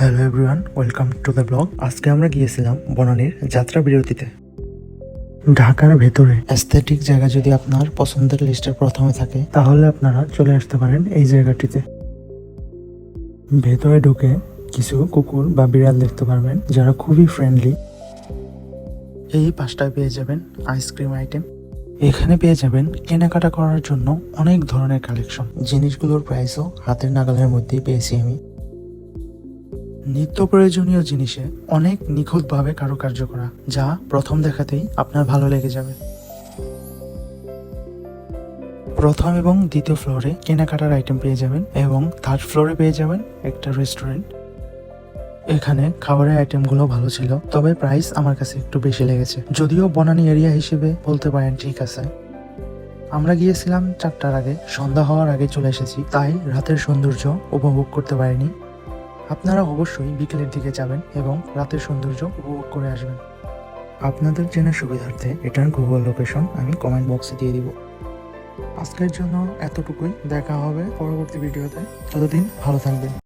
Hello everyone welcome to the blog আজকে আমরা গিয়েছিলাম বনানীর যাত্রা বিরতিতে। ঢাকার ভেতরে অ্যাস্থেটিক জায়গা যদি আপনার পছন্দের লিস্টের প্রথমে থাকে, তাহলে আপনারা চলে আসতে পারেন এই জায়গাটিতে। ভেতরে ঢুকে কিছু কুকুর বা বিড়াল দেখতে পারবেন, যারা খুবই ফ্রেন্ডলি এই পাশটায় পেয়ে যাবেন আইসক্রিম আইটেম। এখানে পেয়ে যাবেন কেনাকাটা করার জন্য অনেক ধরনের কালেকশন জিনিসগুলোর প্রাইসও হাতের নাগালের মধ্যেই পেয়েছি আমি। নিত্য প্রয়োজনীয় জিনিসে অনেক নিখুঁতভাবে কারুকার্য করা, যা প্রথম দেখাতেই আপনার ভালো লেগে যাবে। প্রথম এবং দ্বিতীয় ফ্লোরে কেনাকাটার আইটেম পেয়ে যাবেন এবং থার্ড ফ্লোরে পেয়ে যাবেন একটা রেস্টুরেন্ট এখানে খাবারের আইটেমগুলো ভালো ছিল, তবে প্রাইস আমার কাছে একটু বেশি লেগেছে। যদিও বনানী এরিয়া হিসেবে বলতে পারেন ঠিক আছে। আমরা গিয়েছিলাম চারটার আগে, সন্ধ্যা হওয়ার আগে চলে এসেছি, তাই রাতের সৌন্দর্য উপভোগ করতে পারিনি। আপনারা অবশ্যই বিকেলের দিকে যাবেন এবং রাতের সৌন্দর্য উপভোগ করে আসবেন। আপনাদের জেনে সুবিধার্থে এটার গুগল লোকেশন আমি কমেন্ট বক্সে দিয়ে দিব। আজকের জন্য এতটুকুই। দেখা হবে পরবর্তী ভিডিওতে ততদিন ভালো থাকবেন।